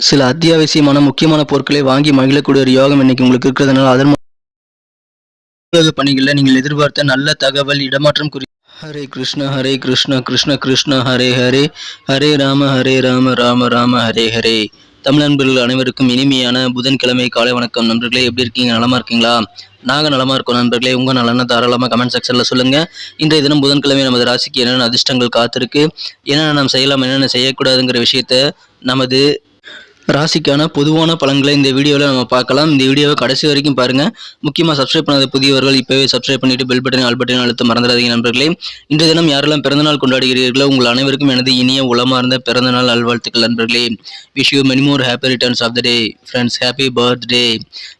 சில அத்தியாவசியமான முக்கியமான பொருட்களை வாங்கி மகிழக்கூடிய ஒரு யோகம் இன்னைக்கு உங்களுக்கு இருக்கிறதுனால அதன் மூலம் பணிகளில் நீங்கள் எதிர்பார்த்த நல்ல தகவல் இடமாற்றம் குறி ஹரே கிருஷ்ண ஹரே கிருஷ்ண கிருஷ்ண கிருஷ்ண ஹரே ஹரே ஹரே ராம ஹரே ராம ராம ராம ஹரே ஹரே. தமிழ் நண்பர்கள் அனைவருக்கும் இனிமையான புதன்கிழமை காலை வணக்கம். நண்பர்களே எப்படி இருக்கீங்க? நலமா இருக்கீங்களா? நாங்கள் நலமா இருக்கோம் நண்பர்களே. உங்கள் நலனை தாராளமாக கமெண்ட் செக்ஷனில் சொல்லுங்கள் இன்றைய தினம் புதன்கிழமை நமது ராசிக்கு என்னென்ன அதிர்ஷ்டங்கள் காத்திருக்கு என்னென்ன நாம் செய்யலாம் என்னென்ன செய்யக்கூடாதுங்கிற விஷயத்த நமது ராசிக்கான பொதுவான பலன்களை இந்த வீடியோவில் நம்ம பார்க்கலாம். இந்த வீடியோவை கடைசி வரைக்கும் பாருங்க. முக்கியமாக சப்ஸ்கிரைப் பண்ணாத புதியவர்கள் இப்போவே சப்ஸ்கிரைப் பண்ணிவிட்டு பெல் பட்டன் ஆல் பட்டன் அழுத்த மறந்துடாதீங்க நண்பர்களே. இன்றைய தினம் யாரெல்லாம் பிறந்தநாள் கொண்டாடுகிறீர்களோ உங்கள் அனைவருக்கும் எனது இனிய உளமார்ந்த பிறந்தநாள் நல்வாழ்த்துக்கள் நண்பர்களே. Wish you many more happy returns of the day friends happy birthday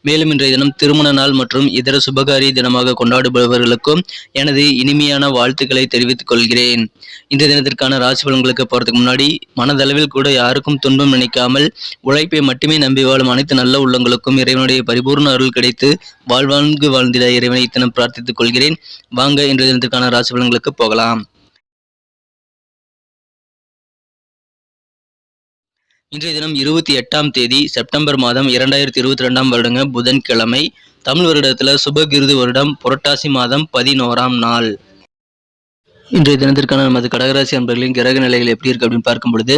மேலும் இன்றைய தினம் திருமண நாள் மற்றும் இதர சுபகாரி தினமாக கொண்டாடுபவர்களுக்கும் எனது இனிமையான வாழ்த்துக்களை தெரிவித்துக் கொள்கிறேன். இன்றைய தினத்திற்கான ராசி பலன்களுக்கு போகிறதுக்கு முன்னாடி மனதளவில் கூட யாருக்கும் துன்பம் நினைக்காமல் உழைப்பை மட்டுமே நம்பி வாழும் அனைத்து நல்ல உள்ளங்களுக்கும் இறைவனுடைய பரிபூர்ண அருள் கிடைத்து வாழ்வாழ்ந்து வாழ்ந்திட இறைவனை தினம் பிரார்த்தித்துக் கொள்கிறேன். வாங்க இன்றைய தினத்திற்கான ராசி பலன்களுக்கு போகலாம். இன்றைய தினம் இருபத்தி எட்டாம் தேதி செப்டம்பர் மாதம் இரண்டாயிரத்தி இருபத்தி ரெண்டாம் வருடங்க புதன்கிழமை. தமிழ் வருடத்துல சுபகிருது வருடம் புரட்டாசி மாதம் பதினோராம் நாள். இன்றைய தினத்திற்கான நமது கடகராசி அன்பர்களின் கிரக நிலைகள் எப்படி இருக்கு அப்படின்னு பார்க்கும் பொழுது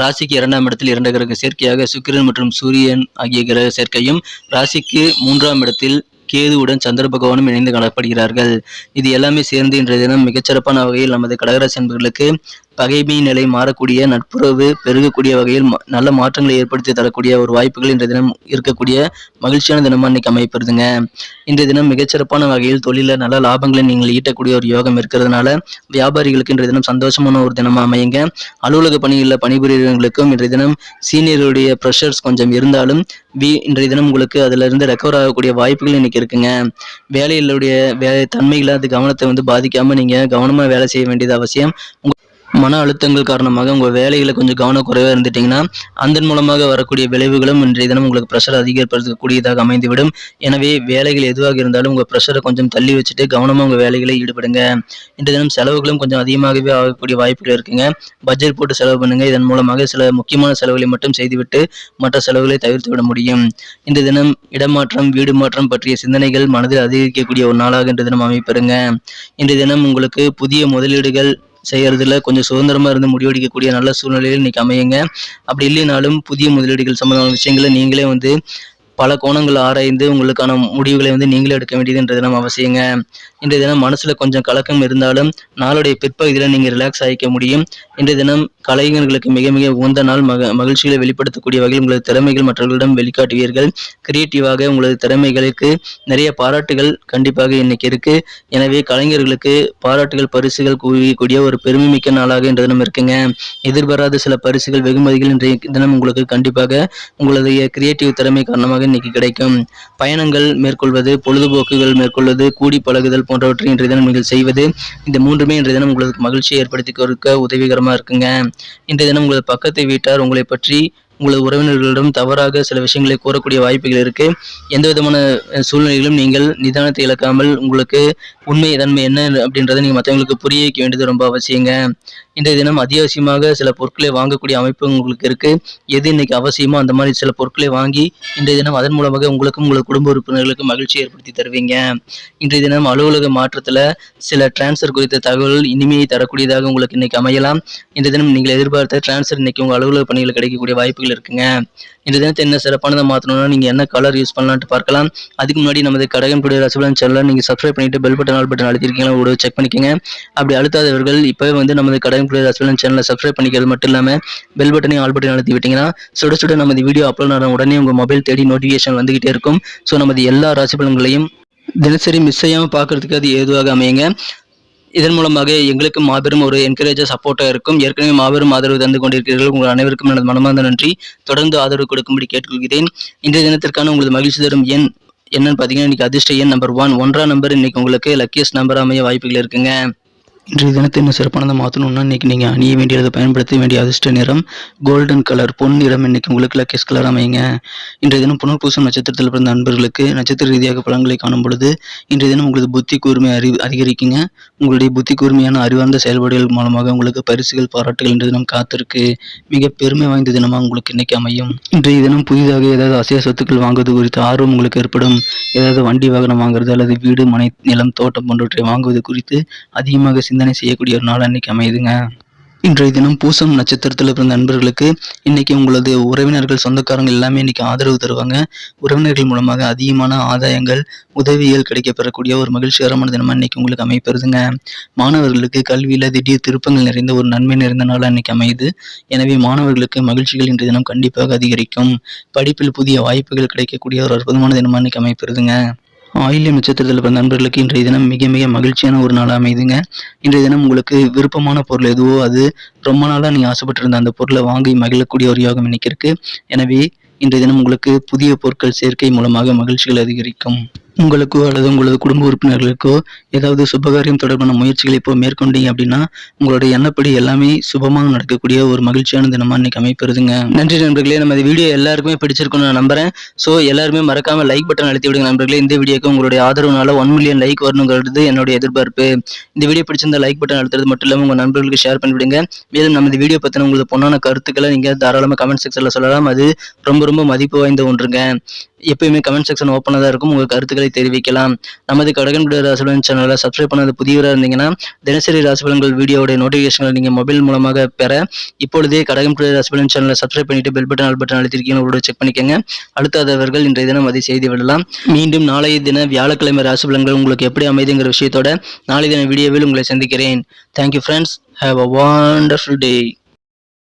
ராசிக்கு இரண்டாம் இடத்தில் இரண்டு கிரக சேர்க்கையாக சுக்கிரன் மற்றும் சூரியன் ஆகிய கிரக சேர்க்கையும் ராசிக்கு மூன்றாம் இடத்தில் கேதுவுடன் சந்திர பகவானும் இணைந்து காணப்படுகிறார்கள். இது எல்லாமே சேர்ந்து இன்றைய தினம் மிகச்சிறப்பான வகையில் நமது கடகராசி அன்பர்களுக்கு பகைமை நிலை மாறக்கூடிய நட்புறவு பெருகக்கூடிய வகையில் நல்ல மாற்றங்களை ஏற்படுத்தி தரக்கூடிய ஒரு வாய்ப்புகள் இன்றைய தினம் இருக்கக்கூடிய மகிழ்ச்சியான தினமாக இன்னைக்கு அமைப்படுதுங்க இன்றைய தினம் மிகச்சிறப்பான வகையில் தொழிலில் நல்ல லாபங்களை நீங்கள் ஈட்டக்கூடிய ஒரு யோகம் இருக்கிறதுனால வியாபாரிகளுக்கு இன்றைய தினம் சந்தோஷமான ஒரு தினமாக அமையுங்க. அலுவலக பணியில் பணிபுரியவர்களுக்கும் இன்றைய தினம் சீனியருடைய ப்ரெஷர்ஸ் கொஞ்சம் இருந்தாலும் வி இன்றைய தினம் உங்களுக்கு அதிலிருந்து ரெக்கவர் ஆகக்கூடிய வாய்ப்புகள் இன்னைக்கு இருக்குங்க. வேலைகளுடைய வேலை தன்மைகளை அது கவனத்தை வந்து பாதிக்காமல் நீங்கள் கவனமாக வேலை செய்ய வேண்டியது அவசியம். உங்கள் மன அழுத்தங்கள் காரணமாக உங்கள் வேலைகளை கொஞ்சம் கவனக்குறைவாக இருந்துட்டீங்கன்னா அதன் மூலமாக வரக்கூடிய விளைவுகளும் இன்றைய தினம் உங்களுக்கு ப்ரெஷர் அதிகப்படுத்தக்கூடியதாக அமைந்துவிடும். எனவே வேலைகள் எதுவாக இருந்தாலும் உங்கள் ப்ரெஷரை கொஞ்சம் தள்ளி வச்சுட்டு கவனமாக உங்கள் வேலைகளை ஈடுபடுங்க. இன்றைய தினம் செலவுகளும் கொஞ்சம் அதிகமாகவே ஆகக்கூடிய வாய்ப்புகள் இருக்குங்க. பட்ஜெட் போட்டு செலவு பண்ணுங்க. இதன் மூலமாக சில முக்கியமான செலவுகளை மட்டும் செய்துவிட்டு மற்ற செலவுகளை தவிர்த்து விட முடியும். இன்றைய தினம் இடமாற்றம் வீடு மாற்றம் பற்றிய சிந்தனைகள் மனதில் அதிகரிக்கக்கூடிய ஒரு நாளாக இன்றைய தினம் அமைப்பெறுங்க. இன்றைய தினம் உங்களுக்கு புதிய முதலீடுகள் செய்கிறதுல கொஞ்சம் சுதந்திரமா இருந்து முடிவெடுக்கக்கூடிய நல்ல சூழ்நிலையில் இன்றைக்கி அமையுங்க. அப்படி இல்லைனாலும் புதிய முதலீடுகள் சம்மந்தமான விஷயங்களை நீங்களே வந்து பல கோணங்கள் ஆராய்ந்து உங்களுக்கான முடிவுகளை வந்து நீங்களே எடுக்க வேண்டியது நம்ம அவசியங்க. இன்றைய தினம் மனசுல கொஞ்சம் கலக்கம் இருந்தாலும் நாளுடைய பிற்பகுதியில் நீங்க ரிலாக்ஸ் ஆகிக்க முடியும். இன்றைய தினம் கலைஞர்களுக்கு மிக மிக உகந்த நாள் மக மகிழ்ச்சிகளை வெளிப்படுத்தக்கூடிய வகையில் உங்களது திறமைகள் மற்றவர்களிடம் வெளிக்காட்டுவீர்கள். கிரியேட்டிவாக உங்களது திறமைகளுக்கு நிறைய பாராட்டுகள் கண்டிப்பாக இன்னைக்கு இருக்கு. எனவே கலைஞர்களுக்கு பாராட்டுகள் பரிசுகள் குவியக்கூடிய ஒரு பெருமை மிக்க நாளாக இன்றைய தினம் இருக்குங்க. எதிர்பாராத சில பரிசுகள் வெகுமதிகள் இன்றைய தினம் உங்களுக்கு கண்டிப்பாக உங்களுடைய கிரியேட்டிவ் திறமை காரணமாக இன்னைக்கு கிடைக்கும். பயணங்கள் மேற்கொள்வது பொழுதுபோக்குகள் மேற்கொள்வது கூடி பழகுதல் போன்றவற்றை இன்றைய தினம் நீங்கள் செய்வது இந்த மூன்றுமே இன்றைய தினம் உங்களுக்கு மகிழ்ச்சியை ஏற்படுத்தி கொடுக்க உதவிகரமா இருக்குங்க. இன்றைய தினம் உங்களது பக்கத்து வீட்டார் உங்களை பற்றி உங்களது உறவினர்களிடம் தவறாக சில விஷயங்களை கூறக்கூடிய வாய்ப்புகள் இருக்குது எந்த விதமான சூழ்நிலையிலும் நீங்கள் நிதானத்தை இழக்காமல் உங்களுக்கு உண்மை தன்மை என்ன அப்படின்றத நீங்கள் மற்றவங்களுக்கு புரிய வைக்க வேண்டியது ரொம்ப அவசியங்க. இன்றைய தினம் அத்தியாவசியமாக சில பொருட்களை வாங்கக்கூடிய அமைப்பு உங்களுக்கு இருக்குது எது இன்னைக்கு அவசியமோ அந்த மாதிரி சில பொருட்களை வாங்கி இன்றைய தினம் அதன் மூலமாக உங்களுக்கும் உங்களது குடும்ப உறுப்பினர்களுக்கும் மகிழ்ச்சி ஏற்படுத்தி தருவீங்க. இன்றைய தினம் அலுவலக மாற்றத்தில் சில டிரான்ஸ்ஃபர் குறித்த தகவல் இனிமையை தரக்கூடியதாக உங்களுக்கு இன்னைக்கு அமையலாம். இன்றைய தினம் நீங்கள் எதிர்பார்த்த டிரான்ஸ்ஃபர் இன்னைக்கு உங்கள் அலுவலக பணிகள் கிடைக்கக்கூடிய வாய்ப்புகள் இருக்குங்க. இந்த தினத்தை என்ன சிறப்பானதை மாற்றணும்னா நீங்க என்ன கலர் யூஸ் பண்ணலான்ட்டு பார்க்கலாம். அதுக்கு முன்னாடி நமது கடகம் கூடிய ரசபலன் சேனலில் நீங்க சப்ஸ்கிரைப் பண்ணிட்டு பெல் பட்டன் ஆல் பட்டன் அழுத்திருக்கீங்களா? கூட செக் பண்ணிக்கோங்க. அப்படி அழுத்தாதவர்கள் இப்பவே வந்து நமது கடகம் கூடிய ரசபலன் சேனலை சப்ஸ்கிரைப் பண்ணிக்கிறது மட்டும் இல்லாமல் பெல் பட்டனையும் ஆல் பட்டன் அழுத்தி விட்டீங்கன்னா சுட சுட நமது வீடியோ அப்லோட் ஆன உடனே உங்க மொபைல் தேடி நோட்டிஃபிகேஷன் வந்துகிட்டே இருக்கும். ஸோ நமது எல்லா ராசிபலன்களையும் தினசரி மிஸ் செய்யாமல் பார்க்குறதுக்கு அது ஏதுவாக அமையுங்க. இதன் மூலமாக எங்களுக்கு மாபெரும் ஒரு என்கரேஜர் சப்போர்ட்டாக இருக்கும். ஏற்கனவே மாபெரும் ஆதரவு தந்து கொண்டிருக்கிறீர்கள். உங்கள் அனைவருக்கும் எனது மனமார்ந்த நன்றி. தொடர்ந்து ஆதரவு கொடுக்கும்படி கேட்டுக்கொள்கிறேன். இன்றைய தினத்திற்கான உங்களது மகிழ்ச்சி தரும் எண் என்னன்னு பார்த்தீங்கன்னா இன்னைக்கு அதிர்ஷ்ட எண் நம்பர் ஒன் ஒன்றாம் நம்பர் இன்னைக்கு உங்களுக்கு லக்கியஸ்ட் நம்பர் அமைய வாய்ப்புகள் இருக்குங்க. இன்றைய தினத்தை இன்னும் சிறப்பானதை மாற்றணும்னா இன்னைக்கு நீங்கள் அணிய வேண்டியதை பயன்படுத்த வேண்டிய அதிர்ஷ்ட நிறம் கோல்டன் கலர் பொன் நிறம் இன்னைக்கு உங்களுக்கு லக்கேஸ் கலர் அமைங்க இன்றைய தினம் புனர்பூசம் நட்சத்திரத்தில் பிறந்த நண்பர்களுக்கு நட்சத்திர ரீதியாக பலன்களை காணும் பொழுது இன்றைய தினம் உங்களது புத்தி கூர்மை அறி அதிகரிக்குங்க. உங்களுடைய புத்தி கூர்மையான அறிவார்ந்த செயல்பாடுகள் மூலமாக உங்களுக்கு பரிசுகள் பாராட்டுகள் இன்றைய தினம் காத்திருக்கு. மிக பெருமை வாய்ந்த தினமாக உங்களுக்கு இன்னைக்கு அமையும். இன்றைய தினம் புதிதாக ஏதாவது அசைய சொத்துக்கள் வாங்குவது குறித்த ஆர்வம் உங்களுக்கு ஏற்படும். ஏதாவது வண்டி வாகனம் வாங்குறது அல்லது வீடு மனை நிலம் தோட்டம் போன்றவற்றை வாங்குவது குறித்து அதிகமாக சிந்தனை செய்யக்கூடிய ஒரு நாள் அன்னைக்கு அமையுதுங்க. இன்றைய தினம் பூசம் நட்சத்திரத்தில் பிறந்த நண்பர்களுக்கு இன்னைக்கு உங்களது உறவினர்கள் சொந்தக்காரங்க எல்லாமே இன்னைக்கு ஆதரவு தருவாங்க. உறவினர்கள் மூலமாக அதிகமான ஆதாயங்கள் உதவிகள் கிடைக்கப்பெறக்கூடிய ஒரு மகிழ்ச்சிகரமான தினமாக இன்னைக்கு உங்களுக்கு அமைப்பெறுதுங்க மாணவர்களுக்கு கல்வியில் திடீர் திருப்பங்கள் நிறைந்த ஒரு நன்மை நிறைந்த நாள் அன்னைக்கு அமையுது. எனவே மாணவர்களுக்கு மகிழ்ச்சிகள் இன்றைய தினம் கண்டிப்பாக அதிகரிக்கும். படிப்பில் புதிய வாய்ப்புகள் கிடைக்கக்கூடிய ஒரு அற்புதமான தினமாக இன்னைக்கு அமைப்பெறுதுங்க ஆயில்யம் நட்சத்திரத்தில் பிறந்த நண்பர்களுக்கு இன்றைய தினம் மிக மிக மகிழ்ச்சியான ஒரு நாளாக அமைதுங்க இன்றைய தினம் உங்களுக்கு விருப்பமான பொருள் எதுவோ அது ரொம்ப நாளாக நீங்கள் ஆசைப்பட்டிருந்த அந்த பொருளை வாங்கி மகிழக்கூடிய ஒரு யோகம் இன்னைக்கு இருக்கு. எனவே இன்றைய தினம் உங்களுக்கு புதிய பொருட்கள் சேர்க்கை மூலமாக மகிழ்ச்சிகள் அதிகரிக்கும். உங்களுக்கோ அல்லது உங்களது குடும்ப உறுப்பினர்களுக்கோ ஏதாவது சுபகாரியம் தொடர்பான முயற்சிகளை இப்போ மேற்கொண்டீங்க அப்படின்னா உங்களுடைய எண்ணப்படி எல்லாமே சுபமாக நடக்கக்கூடிய ஒரு மகிழ்ச்சியான தினமாக இன்னைக்கு அமைப்பெறுதுங்க. நன்றி நண்பர்களே. நம்ம இந்த வீடியோ எல்லாருக்குமே பிடிச்சிருக்கும்னு நான் நம்புறேன். ஸோ எல்லாருமே மறக்காம லைக் பட்டன் அழுத்தி விடுங்க நண்பர்களே. இந்த வீடியோக்கு உங்களுடைய ஆதரவுனால ஒன் மில்லியன் லைக் வரணுங்கிறது என்னுடைய எதிர்பார்ப்பு. இந்த வீடியோ பிடிச்சிருந்தா லைக் பட்டன் அழுத்துறது மட்டும் இல்லாமல் உங்கள் நண்பர்களுக்கு ஷேர் பண்ணிவிடுங்க. மேலும் நம்ம இந்த வீடியோ பற்றின உங்களுக்கு பொண்ணான கருத்துக்களை நீங்கள் தாராளமாக கமெண்ட் செக்ஷனில் சொல்லலாம். அது ரொம்ப ரொம்ப மதிப்பு வாய்ந்த ஒன்றுங்க. எப்பயுமே கமெண்ட் செக்ஷன் ஓப்பனாக தான் இருக்கும். உங்கள் கருத்துக்களை தெரிவிக்கலாம். நமது கடகன்புடைய ராசிபலன் சேனலை சப்ஸ்கிரைப் பண்ணாத புதியவராக இருந்தீங்கன்னா தினசரி ராசிபலன்கள் வீடியோடைய நோட்டிஃபிகேஷன்களை நீங்கள் மொபைல் மூலமாக பெற இப்பொழுதே கடகன்புடைய ராசிபலன் சேனலை சப்ஸ்கிரைப் பண்ணிட்டு பெல் பட்டன் ஆல் பட்டன் அழுத்திருக்கீங்க உங்களோட செக் பண்ணிக்கோங்க. அடுத்தாதவர்கள் இன்றைய தினம் அதை செய்து விடலாம். மீண்டும் நாளைய தின வியாழக்கிழமை ராசிபலன்கள் உங்களுக்கு எப்படி அமைதுங்கிற விஷயத்தோட நாளைய தின வீடியோவில் உங்களை சந்திக்கிறேன். Thank you friends have a wonderful day